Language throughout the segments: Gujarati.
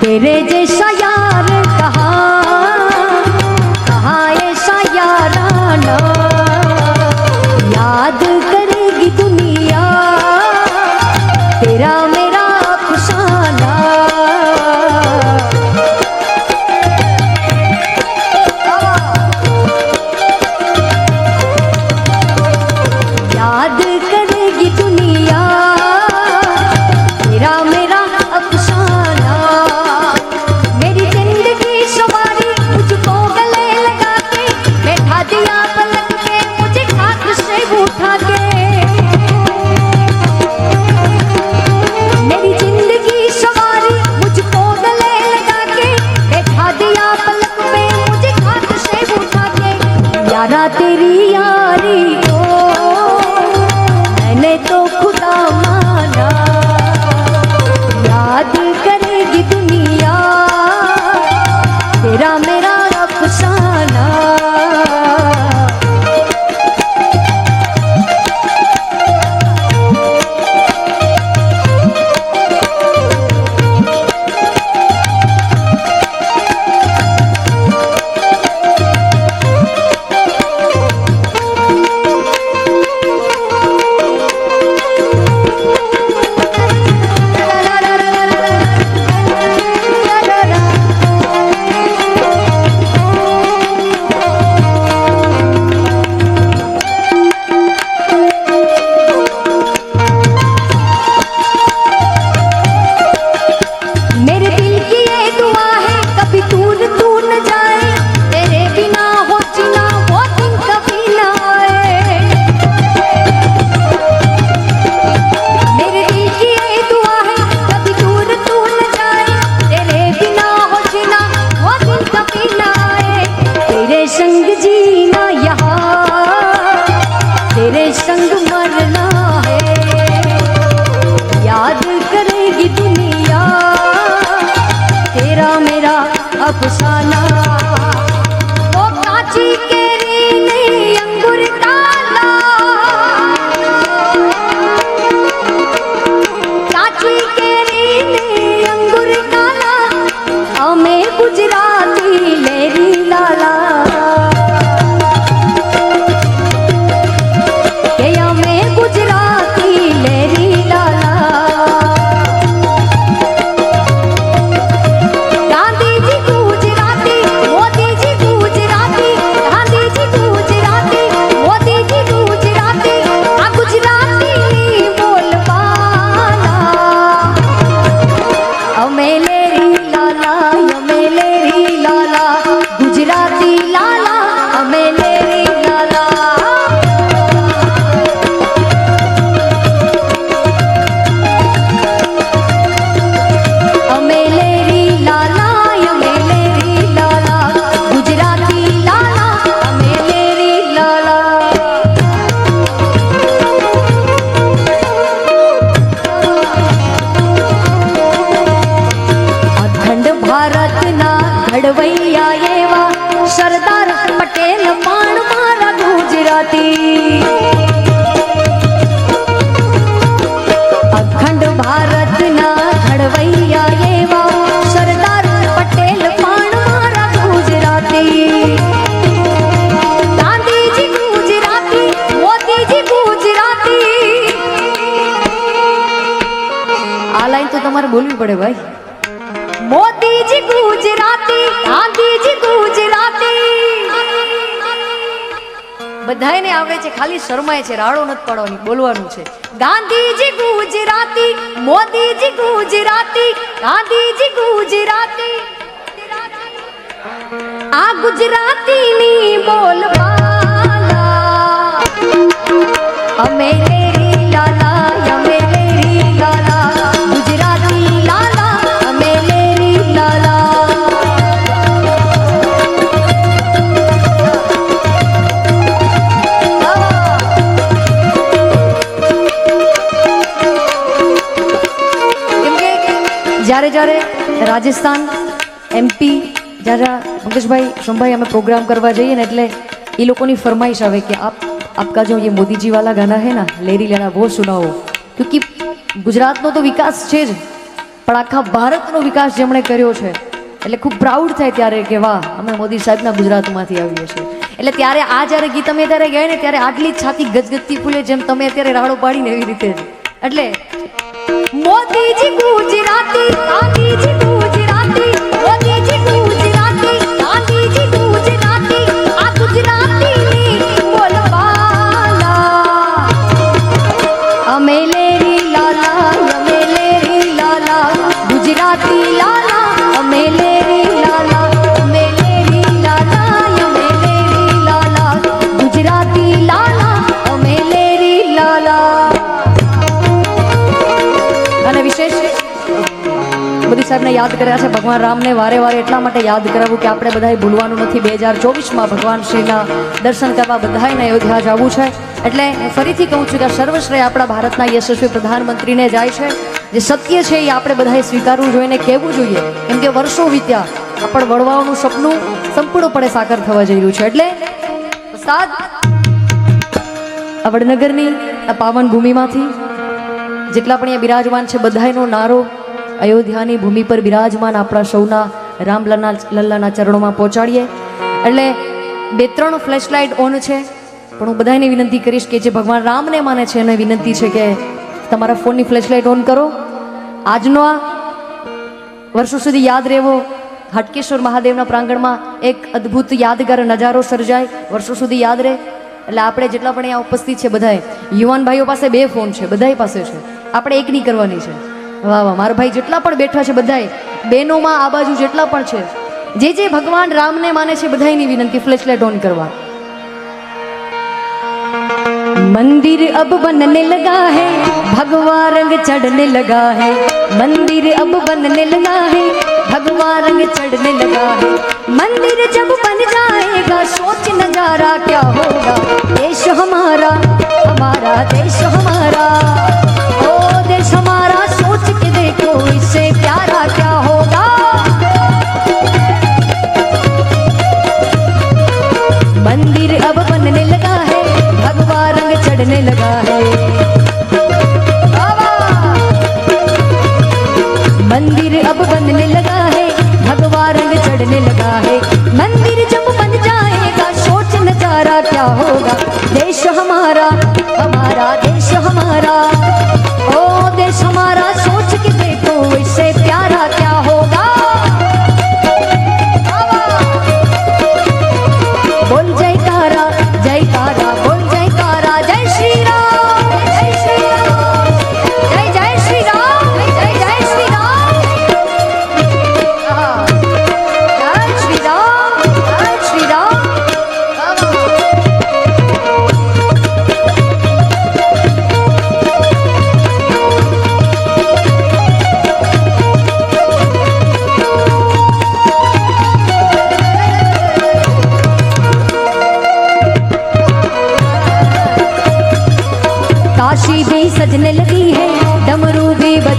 পেরে যে সয়া પડે ભાઈ? મોદીજી ગુજરાતી, ગાંધીજી ગુજરાતી. બધાયને આવડે છે, ખાલી શરમાય છે, રાડો નથી પાડવાની, બોલવાનું છે. ગાંધીજી ગુજરાતી મોદીજી ગુજરાતી, ગાંધીજી ગુજરાતી. આ ગુજરાતીની બોલવાલા. અમે રાજસ્થાન એમપી જ્યારે પંકજભાઈ સોમભાઈ અમે પ્રોગ્રામ કરવા જઈએ ને એટલે એ લોકોની ફરમાઈશ આવે કે આપ, આપકા જો એ મોદીજી વાલા ગાના હે ના, લેરી લેના, વો સુનાવો. ક્યુંકિ ગુજરાતનો તો વિકાસ છે જ, પણ આખા ભારતનો વિકાસ જેમણે કર્યો છે, એટલે ખૂબ પ્રાઉડ થાય ત્યારે કે વાહ, અમે મોદી સાહેબના ગુજરાતમાંથી આવીએ છીએ. એટલે ત્યારે આ જ્યારે ગીત અમે ત્યારે ગાય ને, ત્યારે આટલી છાતી ગજગજતી ફૂલે જેમ તમે અત્યારે રાડો પાડીને એવી રીતે એટલે मोदीजी गुजराती गांधीजी गुजराती मोदीजी गुजराती। સાહેબને યાદ કર્યા છે. ભગવાન રામને વારે વારે એટલા માટે યાદ કરાવું કે આપણે બધાએ ભૂલવાનું નથી. બે હજાર ચોવીસમાં ભગવાન શ્રીના દર્શન કરવા બધાને અયોધ્યા જવું છે. એટલે ફરીથી કહું છું કે સર્વશ્રેય આપણા ભારતના યશસ્વી પ્રધાનમંત્રીને જાય છે. જે સત્ય છે એ આપણે બધાએ સ્વીકારવું જોઈએ ને કહેવું જોઈએ. કેમ કે વર્ષો વીત્યા, આપણ વડવાઓનું સપનું સંપૂર્ણપણે સાકાર થવા જઈ રહ્યું છે. એટલે આ વડનગરની, આ પાવન ભૂમિમાંથી જેટલા પણ અહીંયા બિરાજમાન છે, બધાયનો નારો અયોધ્યાની ભૂમિ પર બિરાજમાન આપણા સૌના રામલલ્લા લલ્લાના ચરણોમાં પહોંચાડીએ. એટલે બે ત્રણ ફ્લેશલાઇટ ઓન છે. પણ હું બધાને વિનંતી કરીશ કે જે ભગવાન રામને માને છે એને વિનંતી છે કે તમારા ફોનની ફ્લેશલાઇટ ઓન કરો. આજનો આ વર્ષો સુધી યાદ રહેવો. હાટકેશ્વર મહાદેવના પ્રાંગણમાં એક અદ્ભુત યાદગાર નજારો સર્જાય. વર્ષો સુધી યાદ રહે. એટલે આપણે જેટલા પણ અહીંયા ઉપસ્થિત છે બધાએ યુવાન ભાઈઓ પાસે બે ફોન છે, બધાય પાસે છે. આપણે એક નહીં કરવાની છે. વાહ વાહ, મારા ભાઈ જેટલા પણ બેઠા છે બધાએ બહેનોમાં આ બાજુ જેટલા પણ છે, જે જે ભગવાન રામને માને છે બધાની વિનંતી ફ્લેશલાઇટ ઓન કરવા. મંદિર અબ બનને લગા હે, ભગવા રંગ ચડને લગા હે. મંદિર અબ બનને લગા હે, ભગવા રંગ ચડને લગા હે. મંદિર જબ બન જાएगा सोच नजारा क्या होगा देश हमारा हमारा देश हमारा ओ देश हमारा इससे प्यारा क्या होगा? मंदिर अब बनने लगा है भगवा रंग चढ़ने लगा है। मंदिर अब बनने लगा है भगवा रंग चढ़ने लगा है।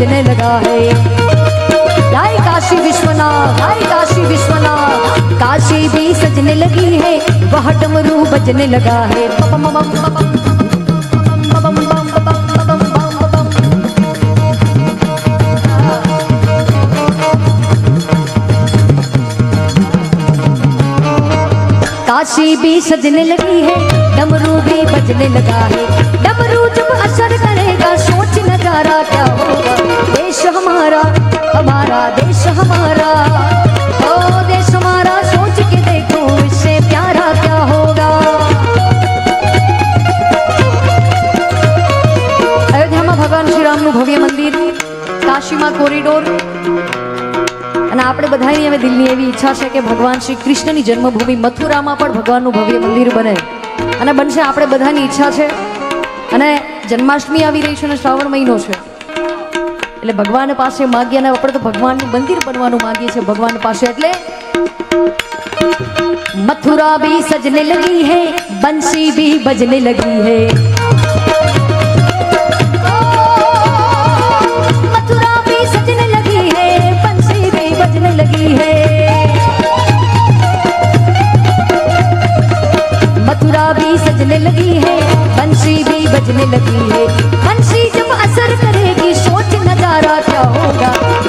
बजने लगा है। हाय काशी विश्वनाथ हाय काशी विश्वनाथ। काशी भी सजने लगी है, वह डमरू बजने लगा है। काशी भी सजने लगी है, डमरू भी बजने लगा है। डमरू जब असर करेगा सो બધાની હવે દિલની એવી ઈચ્છા છે કે ભગવાન શ્રી કૃષ્ણની જન્મભૂમિ મથુરામાં પણ ભગવાનનું ભવ્ય મંદિર બને. અને બનશે આપણે બધાની ઈચ્છા છે. અને જન્માષ્ટમી આવી રહી છે અને શ્રાવણ મહિનો છે. એટલે ભગવાન પાસે માગીએ અને આપણે તો ભગવાનનું મંદિર બનવાનું માગીએ છીએ ભગવાન પાસે. એટલે મથુરા ભી સજને લગી હૈ, બંસી ભી બજને લગી હૈ. भी सजने लगी है बंसी भी बजने लगी है बंसी जब असर करेगी सोच नजारा क्या होगा